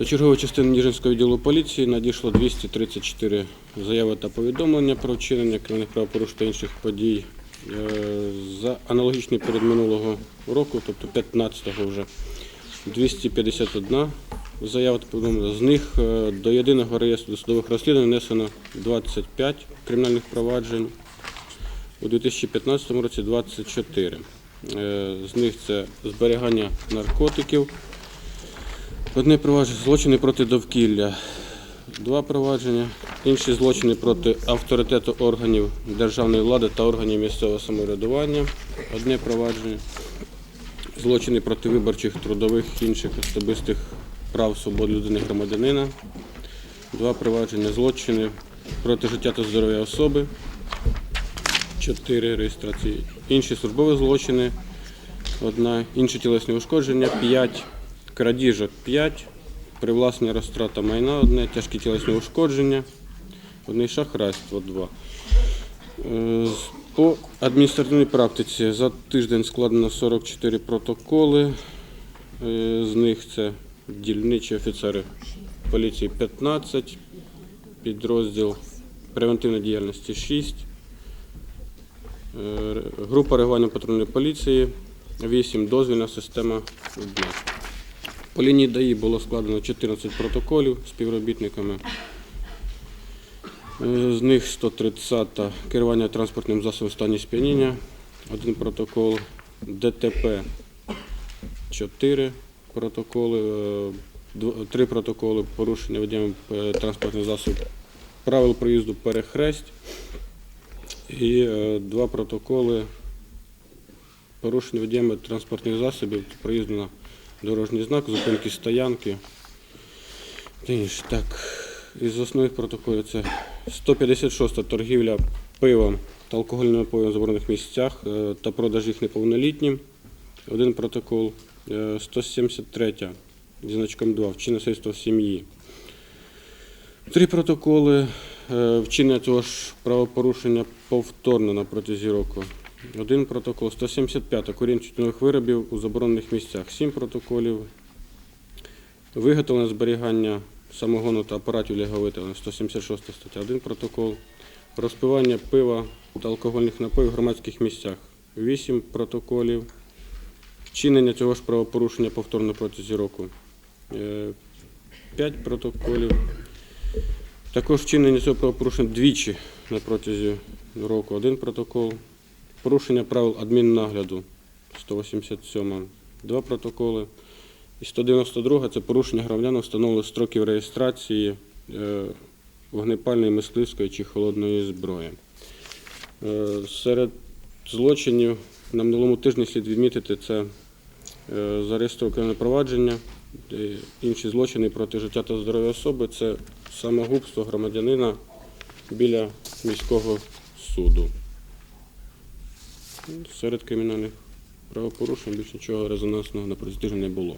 До чергової частини Ніжинського відділу поліції надійшло 234 заяви та повідомлення про вчинення кримінальних правопорушень та інших подій. Е, За аналогічний період минулого року, тобто 15-го вже, 251 заява та повідомлення. З них е, до єдиного реєстру досудових розслідувань внесено 25 кримінальних проваджень. У 2015 році 24. Е, З них це зберігання наркотиків, Одне провадження злочини проти довкілля, два провадження, інші злочини проти авторитету органів державної влади та органів місцевого самоврядування, одне провадження, злочини проти виборчих, трудових інших особистих прав свобод людини громадянина, два провадження, злочини проти життя та здоров'я особи, чотири реєстрації, інші службові злочини, одна, інші тілесні ушкодження, п'ять, крадіжок 5, привласнення розтрата майна одне, тяжкі тілесні ушкодження, одне шахрайство 2. Е, По адміністративній практиці за тиждень складено 44 протоколи. Е, З них це дільничі офіцери поліції 15, підрозділ превентивної діяльності 6, е, група реагування патрульної поліції 8, дозвільна система 1. По лінії ДАІ було складено 14 протоколів співробітниками. Е, З них 130 керування транспортним засобом стані сп'яніння, один протокол, ДТП 4 протоколи, е, дв- три протоколи порушення водієм е, транспортних засобів правил проїзду перехресть і е, два протоколи порушення водіями транспортних засобів проїзду на дорожній знак, зупинки стоянки. Так, із основних протоколів це 156 торгівля пивом та алкогольними напоями в заборонених місцях е, та продаж їх неповнолітнім. Один протокол. Е, 173 зі значком 2 вчинення насильства в сім'ї. Три протоколи е, вчинення цього ж правопорушення повторно на протязі року. Один протокол, 175 куріння тютюнових виробів у заборонених місцях, 7 протоколів. Виготовлення зберігання самогону та апаратів для виготовлення, 176 стаття, 1 протокол. Розпивання пива та алкогольних напоїв в громадських місцях, 8 протоколів. Вчинення цього ж правопорушення повторно протязі року, 5 протоколів. Також вчинення цього правопорушення двічі на протязі року, один протокол. Порушення правил адміннагляду 187, два протоколи. І 192 це порушення громадян встановили строків реєстрації е, вогнепальної, мисливської чи холодної зброї. Е, Серед злочинів на минулому тижні слід відмітити це е, зареєстроване провадження, інші злочини проти життя та здоров'я особи це самогубство громадянина біля міського суду. Серед кримінальних правопорушень більш нічого резонансного на протязі не було.